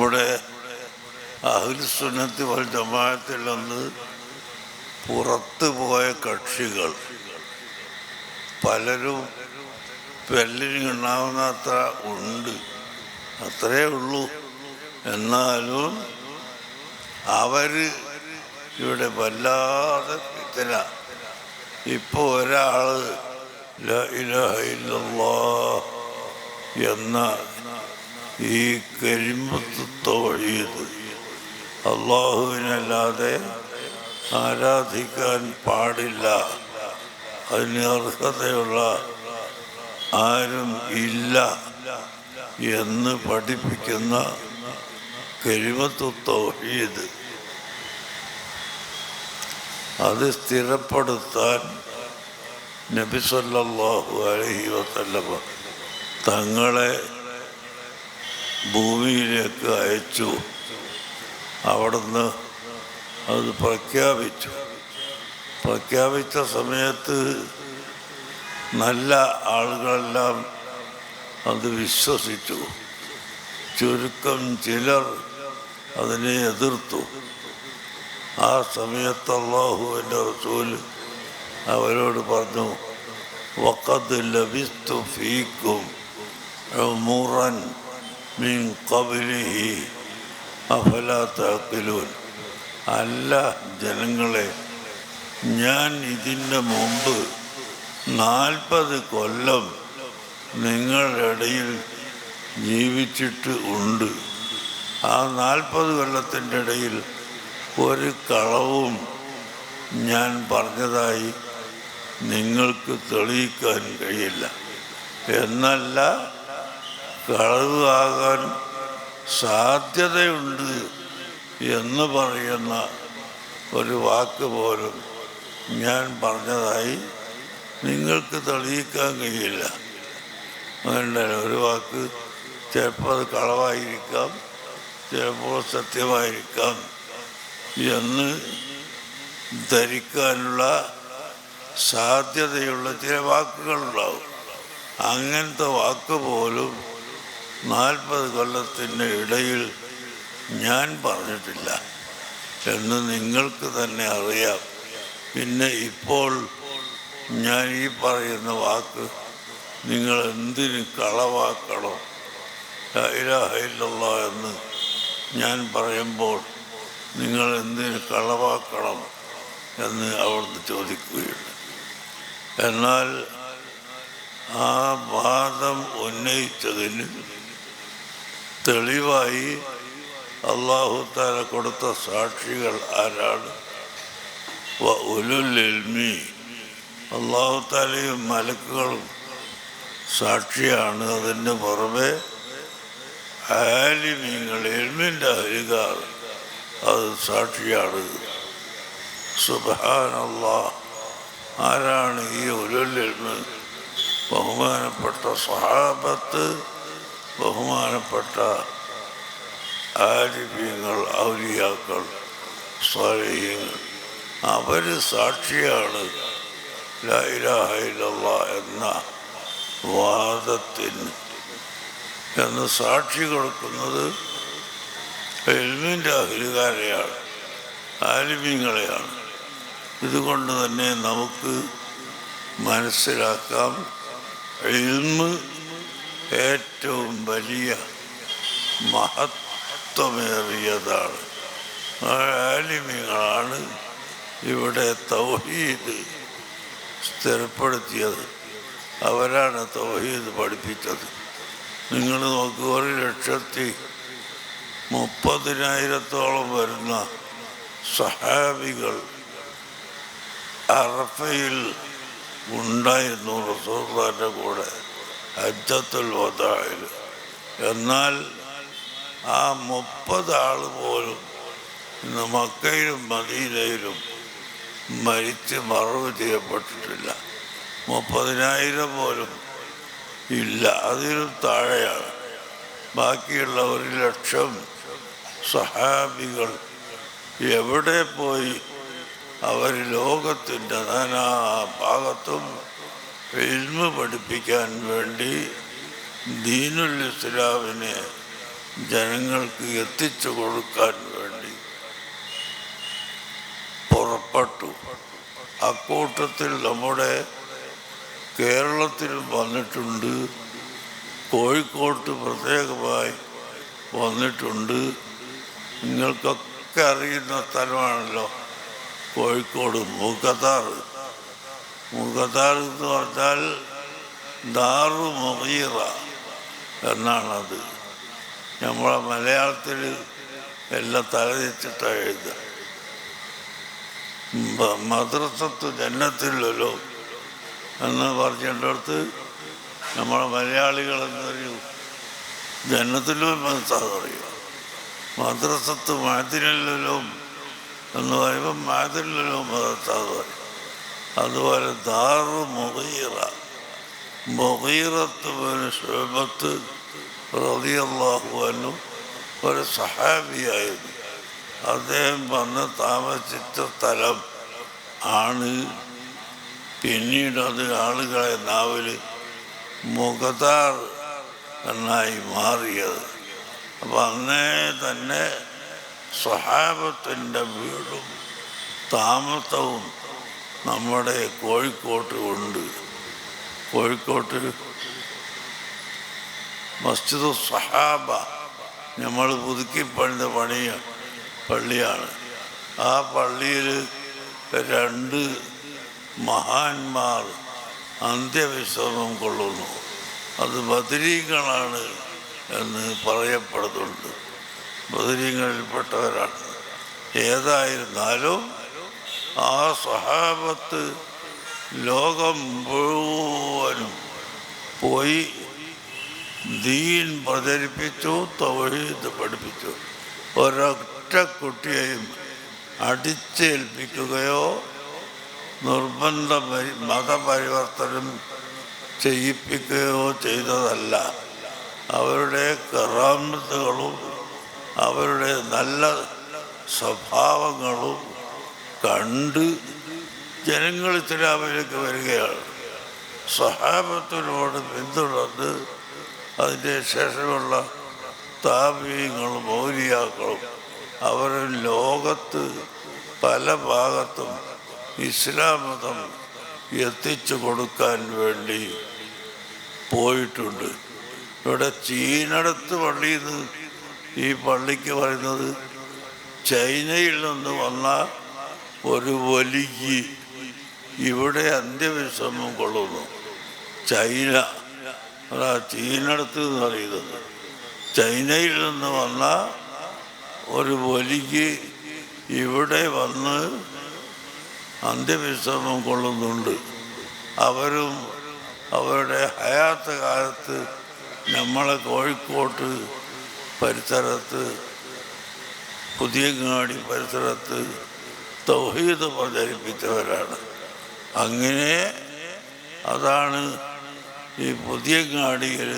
നമ്മുടെ അഹിൽസുന്നത്തി വൽ ജമാഅത്തിൽ നിന്ന് പുറത്തു പോയ കക്ഷികൾ. പലരും വെല്ലിന് ഉണ്ടാവുന്ന അത്ര ഉണ്ട്. അത്രേ ഉള്ളൂ. എന്നാലും അവർ ഇവിടെ വല്ലാതെ ഇത്തര ഇപ്പോൾ ഒരാൾ ഇലാഹ ഇല്ലല്ലാഹ് എന്ന ഈ കരിമത്ത് തൗഹീദ് അള്ളാഹുവിനല്ലാതെ ആരാധിക്കാൻ പാടില്ല. അതിന് അർഹതയുള്ള ആരും ഇല്ല എന്ന് പഠിപ്പിക്കുന്ന കരിമത്ത് തൗഹീദ് അത് സ്ഥിരപ്പെടുത്താൻ നബി സല്ലല്ലാഹു അലൈഹി വസല്ലമ തങ്ങളെ ഭൂമിയിലേക്ക് അയച്ചു. അവിടുന്ന് അത് പ്രഖ്യാപിച്ചു. പ്രഖ്യാപിച്ച സമയത്ത് നല്ല ആളുകളെല്ലാം അത് വിശ്വസിച്ചു. ചുരുക്കം ചിലർ അതിനെ എതിർത്തു. ആ സമയത്ത് അള്ളാഹുവിന്റെ റസൂൽ അവരോട് പറഞ്ഞു വക്കത്ത് ലഭിസ്തു ഫീക്കും മുറൻ മീൻ أفلا تعقلون. അല്ല ജനങ്ങളെ ഞാൻ ഇതിന്റെ മുമ്പ് നാൽപ്പത് കൊല്ലം നിങ്ങളുടെ ഇടയിൽ ജീവിച്ചിട്ട് ഉണ്ട്. ആ നാൽപ്പത് കൊല്ലത്തിന്റെ ഇടയിൽ ഒരു കളവും ഞാൻ പറഞ്ഞതായി നിങ്ങൾക്ക് തെളിയിക്കാൻ കഴിയില്ല. എന്നല്ല കളവ് ആകാൻ സാധ്യതയുണ്ട് എന്ന് പറയുന്ന ഒരു വാക്ക് പോലും ഞാൻ പറഞ്ഞതായി നിങ്ങൾക്ക് തെളിയിക്കാൻ കഴിയില്ല. അങ്ങനെ ഒരു വാക്ക് ചിലപ്പോൾ അത് കളവായിരിക്കാം ചിലപ്പോൾ സത്യമായിരിക്കാം എന്ന് ധരിക്കാനുള്ള സാധ്യതയുള്ള ചില വാക്കുകളുണ്ടാവും. അങ്ങനത്തെ വാക്ക് പോലും നാൽപ്പത് കൊല്ലത്തിന്റെ ഇടയിൽ ഞാൻ പറഞ്ഞിട്ടില്ല എന്ന് നിങ്ങൾക്ക് തന്നെ അറിയാം. പിന്നെ ഇപ്പോൾ ഞാൻ ഈ പറയുന്ന വാക്ക് നിങ്ങൾ എന്തിന് കളവാക്കണം? ലാ ഇലാഹ ഇല്ലല്ലാ എന്ന് ഞാൻ പറയുമ്പോൾ നിങ്ങൾ എന്തിന് കളവാക്കണം എന്ന് അവിടുന്ന് ചോദിക്കുകയുണ്ട് എന്നാൽ ആ വാദം ഉന്നയിച്ചതിന് തെളിവായി അള്ളാഹു താല കൊടുത്ത സാക്ഷികൾ ആരാണ്? ഉലുൽ അള്ളാഹു താലയും മലക്കുകളും സാക്ഷിയാണ്. അതിന്റെ പുറമെ ആലിമീങ്ങൾ എൽമിന്റെ അരികാർ അത് സാക്ഷിയാണ്. സുബാനല്ല ആരാണ് ഈ ഉലുല്ലെൽമ് ബഹുമാനപ്പെട്ട സഹാബത്ത് ബഹുമാനപ്പെട്ട ആലിമീങ്ങൾ ഔലിയാക്കൾ സ്വാലിഹ്യങ്ങൾ അവർ സാക്ഷിയാണ്. ലാ ഇലാഹ ഇല്ലല്ലാ എന്ന വാദത്തിന്. എന്ന് സാക്ഷി കൊടുക്കുന്നത് എൽമിന്റെ അഹിലുകാരെയാണ് ആലിമ്യങ്ങളെയാണ് ഇതുകൊണ്ട് തന്നെ നമുക്ക് മനസ്സിലാക്കാം എൽമ് ഏറ്റവും വലിയ മഹത്വമേറിയതാണ്. ആലിമ്യങ്ങളാണ് ഇവിടെ തൗഹീദ് സ്ഥിരപ്പെടുത്തിയത്. അവരാണ് തൗഹീദ് പഠിപ്പിച്ചത്. നിങ്ങൾ നോക്കുക ഒരു ലക്ഷത്തി മുപ്പതിനായിരത്തോളം വരുന്ന സഹാബികൾ അറഫയിൽ ഉണ്ടായിരുന്നു റസൂർദാന്റെ കൂടെ. ഹജ്ജത്തുൽ വദായിൽ എന്നാൽ ആ മുപ്പത് ആൾ പോലും ഇന്ന് മക്കയിലും മദീനയിലും മരിച്ച് മറവ് ചെയ്യപ്പെട്ടിട്ടില്ല. മുപ്പതിനായിരം പോലും ഇല്ല. അതിലും താഴെയാണ്. ബാക്കിയുള്ള ഒരു ലക്ഷം സഹാബികൾ എവിടെ പോയി? അവർ ലോകത്തിന്റെ നാനാ ഭാഗത്തും ഇൽമ പഠിപ്പിക്കാൻ വേണ്ടി ദീനുൽ ഇസ്ലാമിനെ ജനങ്ങൾക്ക് എത്തിച്ചു കൊടുക്കാൻ വേണ്ടി പുറപ്പെട്ടു. അക്കൂട്ടത്തിൽ നമ്മുടെ കേരളത്തിൽ വന്നിട്ടുണ്ട്. കോഴിക്കോട്ട് പ്രത്യേകമായി വന്നിട്ടുണ്ട്. നിങ്ങൾക്കൊക്കെ അറിയുന്ന സ്ഥലമാണല്ലോ കോഴിക്കോട് മൂക്കത്താറ്. മൂക്കത്താറ് എന്ന് പറഞ്ഞാൽ ദാറു മുഹീറ എന്നാണത്. നമ്മളെ മലയാളത്തിൽ എല്ലാം തലതിച്ചിട്ടാണ് എഴുതുക. മദ്രസത്ത് ജന്നത്തില്ലല്ലോ എന്ന് പറഞ്ഞിടത്ത് നമ്മളെ മലയാളികൾ എന്നൊരു ജന്നത്തിലും അറിയുക മദ്രസത്ത് മാതിരല്ലോ എന്ന് പറയുമ്പോൾ മാതിരല്ലോ മദ്രസാന്ന് പറയും. അതുപോലെ ദാറു മുഹീറ മുഹീറത്ത് ഒരു ഷുബത്ത് റളിയല്ലാഹു അൻഹു ഒരു സഹാബിയായിരുന്നു. അദ്ദേഹം വന്ന് താമസിച്ച സ്ഥലം ആണ്. പിന്നീട് അത് ആളുകളെ നാവിൽ മുഖതാർ എന്നായി മാറിയത്. അപ്പം അന്നേ തന്നെ സ്വഹാബത്തിന്റെ വീടും താമസവും നമ്മുടെ കോഴിക്കോട്ട് ഉണ്ട്. കോഴിക്കോട്ട് മസ്ജിദ് സഹാബ നമ്മൾ പുതുക്കി പണിത പണിയ പള്ളിയാണ്. ആ പള്ളിയിൽ രണ്ട് മഹാന്മാർ അന്ത്യവിശ്രമം കൊള്ളുന്നു. അത് ബദരീകളാണ് എന്ന് പറയപ്പെടുന്നുണ്ട്. ബദരീങ്ങളിൽപ്പെട്ടവരാണ്. ഏതായിരുന്നാലും ആ സഹാബത്ത് ലോകം മുഴുവനും പോയി ദീൻ പ്രചരിപ്പിച്ചു തൗഹീദ് പഠിപ്പിച്ചു. ഒരൊറ്റ കുട്ടിയെയും അടിച്ചേൽപ്പിക്കുകയോ നിർബന്ധ പരി- മതപരിവർത്തനം ചെയ്യിപ്പിക്കുകയോ ചെയ്തതല്ല. അവരുടെ കറാമത്തുകളും അവരുടെ നല്ല സ്വഭാവങ്ങളും കണ്ട് ജനങ്ങൾ ഇസ്ലാമിലേക്ക് വരികയാണ്. സഹാബത്തിനോട് പിന്തുടർന്ന് അതിന്റെ ശേഷമുള്ള താപീയങ്ങളും മൗലിയാക്കളും അവർ ലോകത്ത് പല ഭാഗത്തും ഇസ്ലാം മതം എത്തിച്ചു കൊടുക്കാൻ വേണ്ടി പോയിട്ടുണ്ട്. ഇവിടെ ചീനടത്ത് പള്ളിയിൽ നിന്ന് ഈ പള്ളിക്ക് പറയുന്നത് ചൈനയിൽ നിന്ന് വന്ന ഒരു വലിയ ഇവിടെ അന്ത്യവിശ്രമം കൊള്ളുന്നു. ചൈന അതാ ചീനടത്ത് എന്ന് പറയുന്നത്. ചൈനയിൽ നിന്ന് വന്ന ഒരു വലിയ ഇവിടെ വന്ന് അന്ത്യവിശ്രമം കൊള്ളുന്നുണ്ട്. അവരും അവരുടെ ഹയാത്ത കാലത്ത് നമ്മളെ കോഴിക്കോട്ട് പരിസരത്ത് പുതിയങ്ങാടി പരിസരത്ത് തൗഹീദ് പ്രചരിപ്പിച്ചവരാണ്. അങ്ങനെ അതാണ് ഈ പുതിയ പുതിയങ്ങാടിയിൽ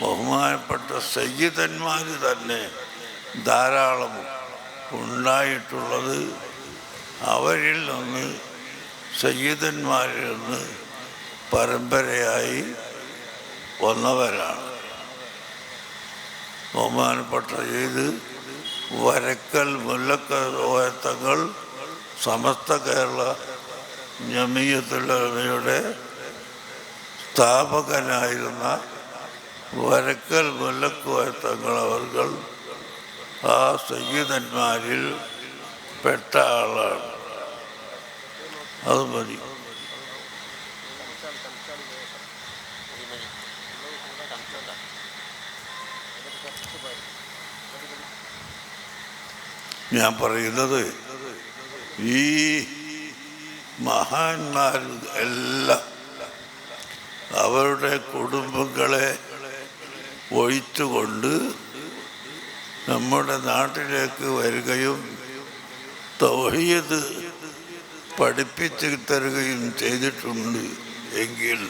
ബഹുമാനപ്പെട്ട സയ്യിദന്മാർ തന്നെ ധാരാളം ഉണ്ടായിട്ടുള്ളത്. അവരിൽ നിന്ന് സയ്യിദന്മാരിൽ നിന്ന് പരമ്പരയായി വന്നവരാണ്. ബഹുമാനപ്പെട്ട ഇത് വരക്കൽ മുല്ലക്കോയത്തങ്ങൾ സമസ്ത കേരള ജമീയത്തുള്ളവയുടെ സ്ഥാപകനായിരുന്ന വരക്കൽ മുല്ലക്കോയത്തങ്ങൾ തങ്ങളവർ ആ സയ്യിദന്മാരിൽ പെട്ട ആളാണ്. അത് മതി. ഞാൻ പറയുന്നത് ഈ മഹാന്മാർ എല്ലാം അവരുടെ കുടുംബങ്ങളെ ഒഴിച്ചുകൊണ്ട് നമ്മുടെ നാട്ടിലേക്ക് വരികയും തൗഹീദ് പഠിപ്പിച്ചു തരികയും ചെയ്തിട്ടുണ്ട് എങ്കിൽ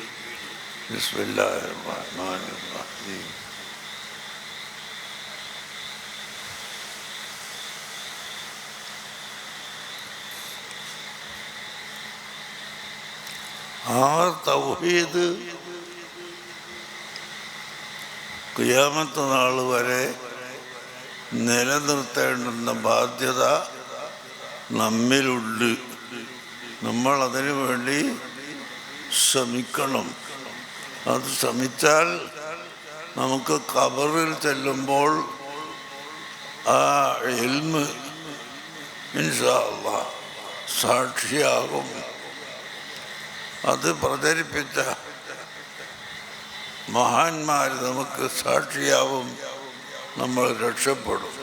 ബിസ്മില്ലാഹിർ റഹ്മാനിർ ആ തൗഹീദ് കുയാമത്ത് നാൾ വരെ നിലനിർത്തേണ്ടുന്ന ബാധ്യത നമ്മിലുണ്ട്. നമ്മൾ അതിനു വേണ്ടി ശ്രമിക്കണം. അത് ശ്രമിച്ചാൽ നമുക്ക് കബറിൽ ചെല്ലുമ്പോൾ ആ എൽമ് മീൻസ് സാക്ഷിയാകും. അത് പ്രചരിപ്പിച്ച മഹാന്മാർ നമുക്ക് സാക്ഷിയാവും നമ്മൾ രക്ഷപ്പെടും.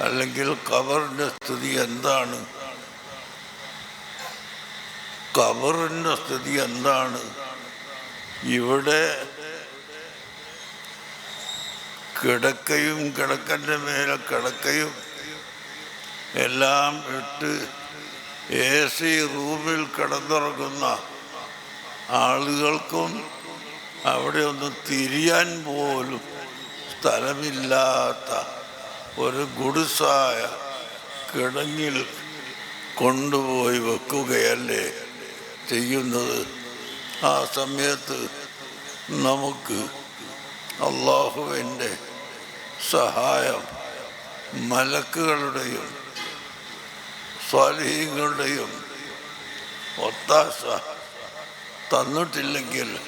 അല്ലെങ്കിൽ കബറിന്റെ സ്ഥിതി എന്താണ്? കബറിന്റെ സ്ഥിതി എന്താണ്? ഇവിടെ കിടക്കയും കിടക്കന്റെ മേലെ കിടക്കയും എല്ലാം ഇട്ട് എ സി റൂമിൽ കിടന്നുറങ്ങുന്ന ആളുകൾക്കും അവിടെ ഒന്ന് തിരിയാൻ പോലും സ്ഥലമില്ലാത്ത ഒരു ഗുഡുസായ കിടങ്ങിൽ കൊണ്ടുപോയി വെക്കുകയല്ലേ ചെയ്യുന്നത്? ആ സമയത്ത് നമുക്ക് അള്ളാഹുവിന്റെ സഹായം മലക്കുകളുടെയും സ്വാലിഹീങ്ങളുടെയും ഒത്താശ തന്നിട്ടില്ലെങ്കിൽ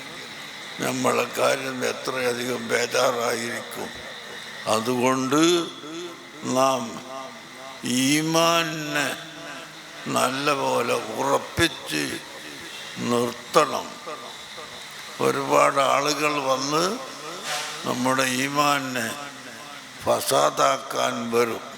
നമ്മളെ കാര്യം എത്രയധികം ബേജാറായിരിക്കും. അതുകൊണ്ട് നാം ഈമാനെ നല്ലപോലെ ഉറപ്പിച്ച് നിർത്തണം. ഒരുപാട് ആളുകൾ വന്ന് നമ്മുടെ ഈമാനെ ഫസാദാക്കാൻ വരും.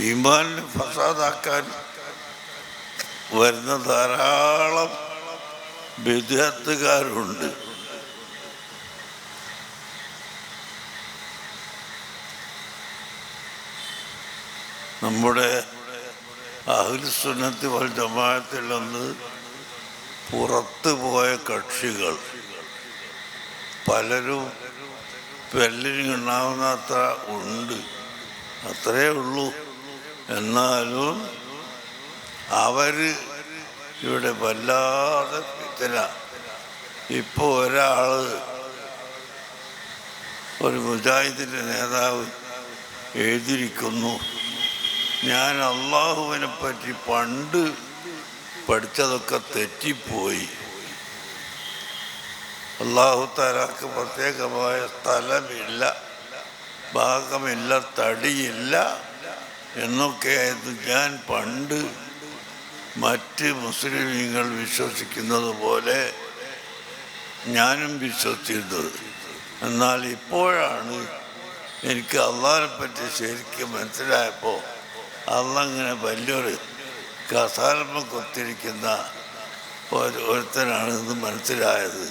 ഈമാൻ ഫസാദാക്കാൻ വരുന്ന ധാരാളം വിദ്യാർത്ഥികാരുണ്ട് നമ്മുടെ അഹുൽസുന്നത്തി വൽ ജമാത്തിൽ നിന്ന് പുറത്തു പോയ കക്ഷികൾ പലരും പെല്ലിന് അത്ര ഉണ്ട്. അത്രേ ഉള്ളൂ. എന്നാലും അവർ ഇവിടെ വല്ലാതെ പിത്തന. ഇപ്പോൾ ഒരാൾ ഒരു മുജാഹിദിന്റെ നേതാവ് എഴുതിയിരിക്കുന്നു. ഞാൻ അള്ളാഹുവിനെ പറ്റി പണ്ട് പഠിച്ചതൊക്കെ തെറ്റിപ്പോയി. അള്ളാഹു താലാക്ക് പ്രത്യേകമായ സ്ഥലമില്ല ഭാഗമില്ല തടിയില്ല. എന്നൊക്കെയായിരുന്നു ഞാൻ പണ്ട് മറ്റ് മുസ്ലിമീങ്ങൾ വിശ്വസിക്കുന്നത് പോലെ ഞാനും വിശ്വസിച്ചിരുന്നത്. എന്നാൽ ഇപ്പോഴാണ് എനിക്ക് അള്ളാഹിനെ പറ്റി ശരിക്കും മനസ്സിലായപ്പോൾ അള്ളങ്ങനെ വലിയൊരു കസാരമ കൊത്തിരിക്കുന്ന ഒരു ഒരുത്തനാണ് ഇത് മനസ്സിലായത്.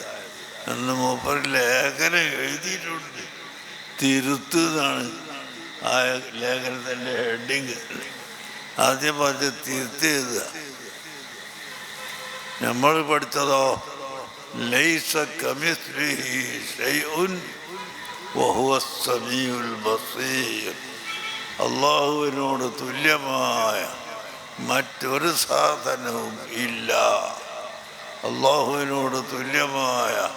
എന്ന് മൂപ്പർ ലേഖനം എഴുതിയിട്ടുണ്ട്. തിരുത്ത് എന്നാണ് ആ ലേഖനത്തിന്റെ ഹെഡിങ് ആദ്യം പറഞ്ഞ് തിരുത്തി എഴുതുക നമ്മൾ പഠിച്ചതോ? ലൈസ സമീഉൽ ബസീർ. അള്ളാഹുവിനോട് തുല്യമായ മറ്റൊരു സാധനവും ഇല്ല. അള്ളാഹുവിനോട് തുല്യമായ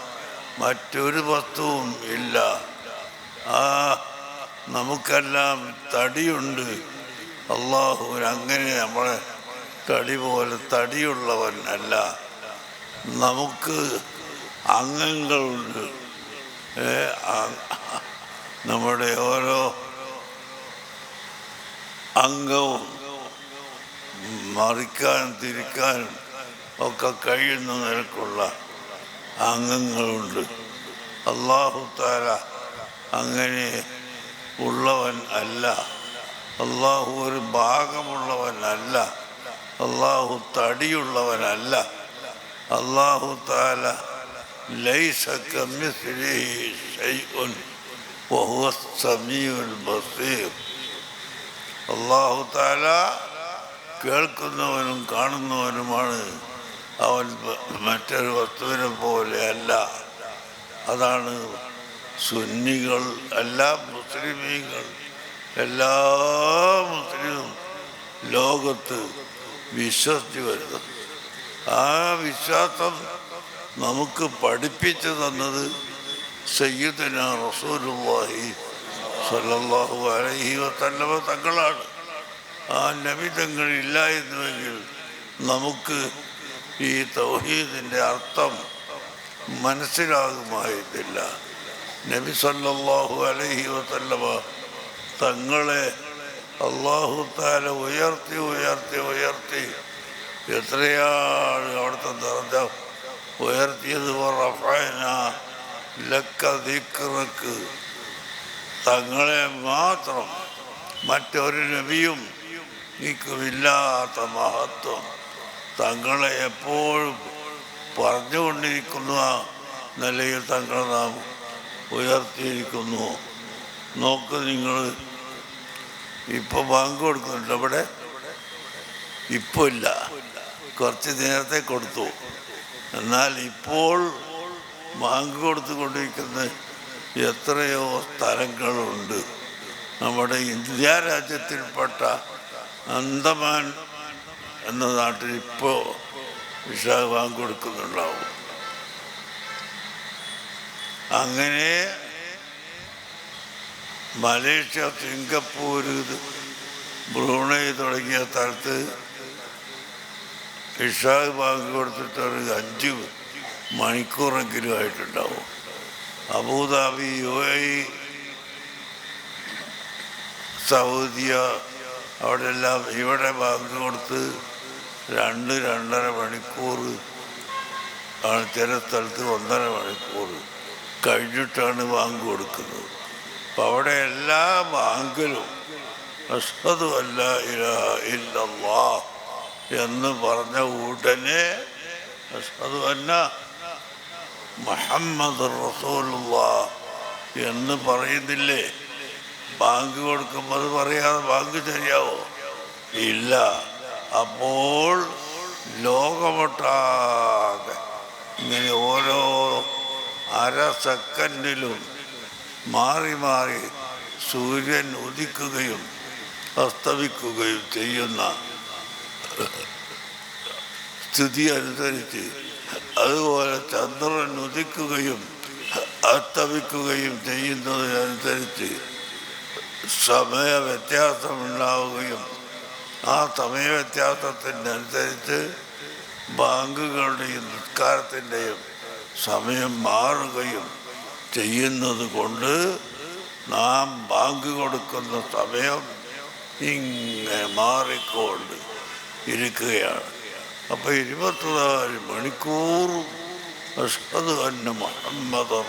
മറ്റൊരു വസ്തുവും ഇല്ല. ആ നമുക്കെല്ലാം തടിയുണ്ട്. അള്ളാഹു അങ്ങനെ നമ്മളെ തടി പോലെ തടിയുള്ളവൻ അല്ല. നമുക്ക് അംഗങ്ങളുണ്ട്. നമ്മുടെ ഓരോ അംഗവും മറിക്കാനും തിരിക്കാനും ഒക്കെ കഴിയുന്ന നിരക്കുള്ള അംഗങ്ങളുണ്ട്. അള്ളാഹു താര അങ്ങനെ ഉള്ളവൻ അല്ല. അള്ളാഹു ഒരു ഭാഗമുള്ളവനല്ല അള്ളാഹു തടിയുള്ളവനല്ല അള്ളാഹു താല അള്ളാഹു താല കേൾക്കുന്നവനും കാണുന്നവനുമാണ് അവൻ മറ്റൊരു വസ്തുവിനെ പോലെയല്ല അതാണ് സുന്നികൾ എല്ലാ മുസ്ലിമീങ്ങൾ എല്ലാ മുസ്ലിമും ലോകത്ത് വിശ്വസിച്ച് വരുന്നത് ആ വിശ്വാസം നമുക്ക് പഠിപ്പിച്ചു തന്നത് സയ്യിദന റസൂലുള്ളാഹി സ്വല്ലല്ലാഹു അലൈഹി വസല്ലമ തങ്ങളാണ്. ആ നബി തങ്ങളില്ലായിരുന്നുവെങ്കിൽ നമുക്ക് ഈ തൗഹീദിന്റെ അർത്ഥം മനസ്സിലാകുമായിരുന്നില്ല. നബി സല്ലാഹു അലഹി വസല്ലമ തങ്ങളെ അള്ളാഹു താല ഉയർത്തി ഉയർത്തി ഉയർത്തി എത്രയാണ് അവിടുത്തെ ദർജ? ഉയർത്തിയത് റഫഅന ലക്ക ദിക്റക്ക്. തങ്ങളെ മാത്രം മറ്റൊരു നബിയും നീക്കുമില്ലാത്ത മഹത്വം. തങ്ങളെ എപ്പോഴും പറഞ്ഞുകൊണ്ടിരിക്കുന്ന നിലയിൽ തങ്ങളെ നാം ഉയർത്തിയിരിക്കുന്നു. നോക്ക് നിങ്ങൾ ഇപ്പോൾ ബാങ്ക് കൊടുക്കുന്നുണ്ട്. അവിടെ ഇപ്പോൾ ഇല്ല. കുറച്ച് നേരത്തെ കൊടുത്തു. എന്നാൽ ഇപ്പോൾ ബാങ്ക് കൊടുത്തുകൊണ്ടിരിക്കുന്ന എത്രയോ സ്ഥലങ്ങളുണ്ട്. നമ്മുടെ ഇന്ത്യ രാജ്യത്തിൽപ്പെട്ട അന്തമാൻ എന്ന നാട്ടിൽ ഇപ്പോൾ വിശാഖ ബാങ്ക് കൊടുക്കുന്നുണ്ടാവും. അങ്ങനെ മലേഷ്യ സിംഗപ്പൂർ ബ്രൂണൈ തുടങ്ങിയ സ്ഥലത്ത് ഇഷാഖ് ബാങ്ക് കൊടുത്തിട്ട് ഒരു അഞ്ച് മണിക്കൂറെങ്കിലും ആയിട്ടുണ്ടാവും. അബുദാബി യു എ സൗദിയ അവിടെ എല്ലാം ഇവിടെ ബാങ്ക് കൊടുത്ത് രണ്ട് രണ്ടര മണിക്കൂർ ആണ് ചില സ്ഥലത്ത് ഒന്നര മണിക്കൂർ കഴിഞ്ഞിട്ടാണ് ബാങ്ക് കൊടുക്കുന്നത്. അപ്പം അവിടെ എല്ലാ ബാങ്കിലും അസ്ഹദു അല്ല ഇലാഹ ഇല്ലല്ലാ എന്ന് പറഞ്ഞ ഉടനെ അസ്ഹദു അന്ന മുഹമ്മദ് റസൂലുള്ള എന്ന് പറയുന്നില്ലേ? ബാങ്ക് കൊടുക്കുമ്പോൾ അത് പറയാതെ ബാങ്ക് ശരിയാവോ? ഇല്ല. അപ്പോൾ ലോകമൊട്ടാകെ ഇങ്ങനെ ഓരോ അര സെക്കൻഡിലും മാറി മാറി സൂര്യൻ ഉദിക്കുകയും അസ്തമിക്കുകയും ചെയ്യുന്ന സ്ഥിതി അനുസരിച്ച് അതുപോലെ ചന്ദ്രൻ ഉദിക്കുകയും അസ്തമിക്കുകയും ചെയ്യുന്നതിനനുസരിച്ച് സമയ വ്യത്യാസമുണ്ടാവുകയും ആ സമയ വ്യത്യാസത്തിനനുസരിച്ച് ബാങ്കുകളുടെയും നിസ്കാരത്തിന്റെയും സമയം മാറുകയും ചെയ്യുന്നത് കൊണ്ട് നാം ബാങ്ക് കൊടുക്കുന്ന സമയം ഇങ്ങനെ മാറിക്കൊണ്ട് ഇരിക്കുകയാണ്. അപ്പോൾ ഇരുപത്തിനാല് മണിക്കൂറും അഷ്ഹദു അന്ന മുഹമ്മദ്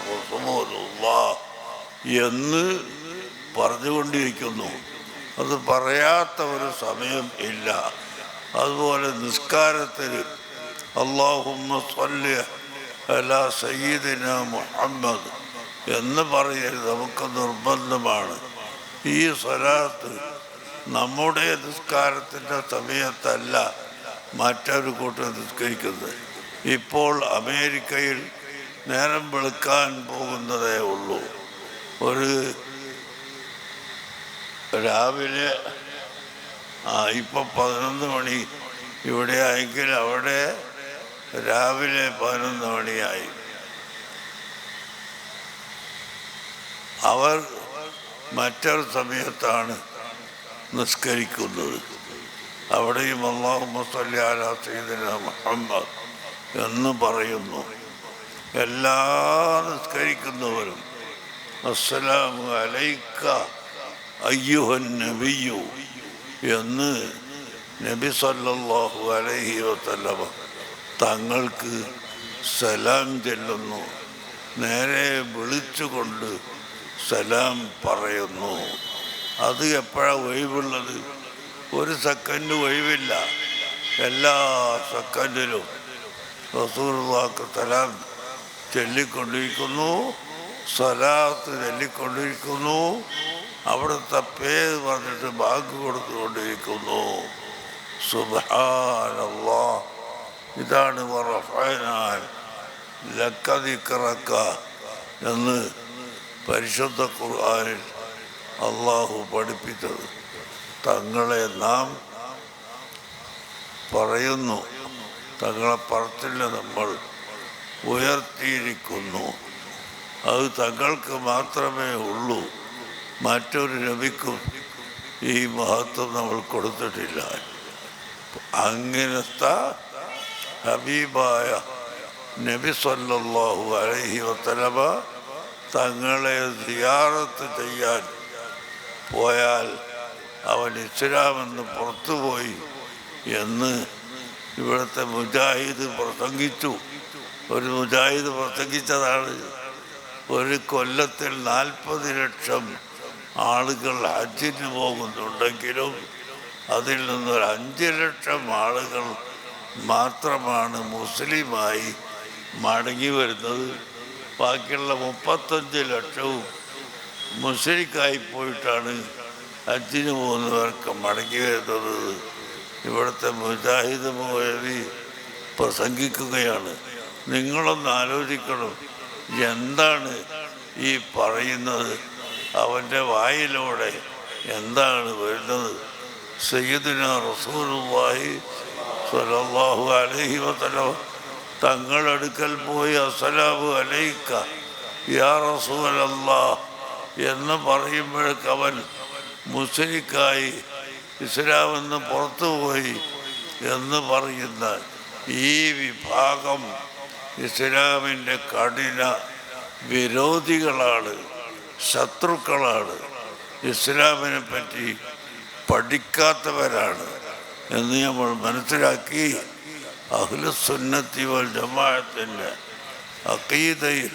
എന്ന് പറഞ്ഞുകൊണ്ടിരിക്കുന്നു. അത് പറയാത്ത ഒരു സമയം ഇല്ല. അതുപോലെ നിസ്കാരത്തിൽ അള്ളാഹുമ്മ സ്വല്ല് അല സയ്യിദിന മുഹമ്മദ് എന്ന് പറയരുത്. നമുക്ക് നിർബന്ധമാണ്. ഈ സ്വലാത്ത് നമ്മുടെ നിസ്കാരത്തിന്റെ സമയത്തല്ല മറ്റൊരു കൂട്ടം നിസ്കരിക്കുന്നത്. ഇപ്പോൾ അമേരിക്കയിൽ നേരം വെളുക്കാൻ പോകുന്നതേ ഉള്ളൂ. ഒരു രാവിലെ ഇപ്പം പതിനൊന്ന് മണി. ഇവിടെ ആയെങ്കിൽ അവിടെ രാവിലെ പതിനൊന്ന് മണിയായി. അവർ മറ്റൊരു സമയത്താണ് നിസ്കരിക്കുന്നത്. അവിടെയും അള്ളാഹു മസ്ലി അലാ സീദന മുഹമ്മദ് എന്ന് പറയുന്നു. എല്ലാ നിസ്കരിക്കുന്നവരും അസ്സലാമു അലൈക്ക അയ്യുഹൻ നബിയു എന്ന് നബി സല്ലല്ലാഹു അലൈഹി വസല്ലമ തങ്ങൾക്ക് സലാം ചെല്ലുന്നു. നേരെ വിളിച്ചുകൊണ്ട് സലാം പറയുന്നു. അത് എപ്പോഴാണ് ഒഴിവുള്ളത്? ഒരു സെക്കൻഡ് ഒഴിവില്ല. എല്ലാ സെക്കൻഡിലും റസൂർവാക്ക് സലാം ചൊല്ലിക്കൊണ്ടിരിക്കുന്നു. സ്വലാത്ത് ചൊല്ലിക്കൊണ്ടിരിക്കുന്നു. അവിടുത്തെ പേര് പറഞ്ഞിട്ട് ബാങ്ക് കൊടുത്തുകൊണ്ടിരിക്കുന്നു. സുബാനല്ലാ ഇതാണ് ലക്കതിക്കറക്ക എന്ന് പരിശുദ്ധ ഖുർആനിൽ അള്ളാഹു പഠിപ്പിച്ചത്. തങ്ങളെ നാം പറയുന്നു തങ്ങളെ പറത്തില്ല നമ്മൾ ഉയർത്തിയിരിക്കുന്നു. അത് തങ്ങൾക്ക് മാത്രമേ ഉള്ളൂ മറ്റൊരു നബിക്കും ഈ മഹത്വം നമ്മൾ കൊടുത്തിട്ടില്ല. അങ്ങനത്തെ ഹബീബായ നബി സല്ലാഹു അലഹി വസല്ലമ തങ്ങളെ സിയാറത്ത് ചെയ്യാൻ പോയാൽ അവൻ ഇസ്ലാമെന്ന് പുറത്തുപോയി എന്ന് ഇവിടുത്തെ മുജാഹിദ് പ്രസംഗിച്ചു. ഒരു മുജാഹിദ് പ്രസംഗിച്ചതാണ് ഒരു കൊല്ലത്തിൽ നാൽപ്പത് ലക്ഷം ആളുകൾ ഹജ്ജിന് പോകുന്നുണ്ടെങ്കിലും അതിൽ നിന്നൊരു അഞ്ച് ലക്ഷം ആളുകൾ മാത്രമാണ് മുസ്ലിമായി മടങ്ങി വരുന്നത്. ബാക്കിയുള്ള മുപ്പത്തഞ്ച് ലക്ഷവും മുസ്ലിക്കായി പോയിട്ടാണ് ഹജ്ജിന് പോകുന്നവർക്ക് മടങ്ങി വരുന്നത്. ഇവിടുത്തെ മുജാഹിദ് മൗലവി പ്രസംഗിക്കുകയാണ്. നിങ്ങളൊന്ന് ആലോചിക്കണം എന്താണ് ഈ പറയുന്നത്? അവന്റെ വായിലൂടെ എന്താണ് വരുന്നത്? സയ്യിദിന റസൂലുള്ളാഹി സ്വല്ലല്ലാഹു അലൈഹി വസല്ലം തങ്ങളടുക്കൽ പോയി അസ്സലാമു അലൈക്ക യാ റസൂലല്ലാ എന്ന് പറയുമ്പോഴേക്ക് അവൻ മുസ്ലിക്കായി ഇസ്ലാമെന്ന് പുറത്തുപോയി എന്ന് പറയുന്ന ഈ വിഭാഗം ഇസ്ലാമിന്റെ കഠിന വിരോധികളാണ് ശത്രുക്കളാണ്. ഇസ്ലാമിനെ പറ്റി പഠിക്കാത്തവരാണ്. എന്ന് നമ്മൾ മനസ്സിലാക്കി അഖിലുസുന്നത്തി വൽ ജമാഅത്തിന്റെ അക്കീതയിൽ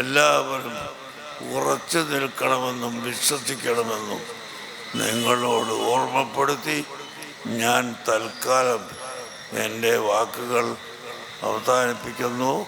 എല്ലാവരും ഉറച്ചു നിൽക്കണമെന്നും വിശ്വസിക്കണമെന്നും നിങ്ങളോട് ഓർമ്മപ്പെടുത്തി ഞാൻ തൽക്കാലം എന്റെ വാക്കുകൾ അവസാനിപ്പിക്കുന്നു.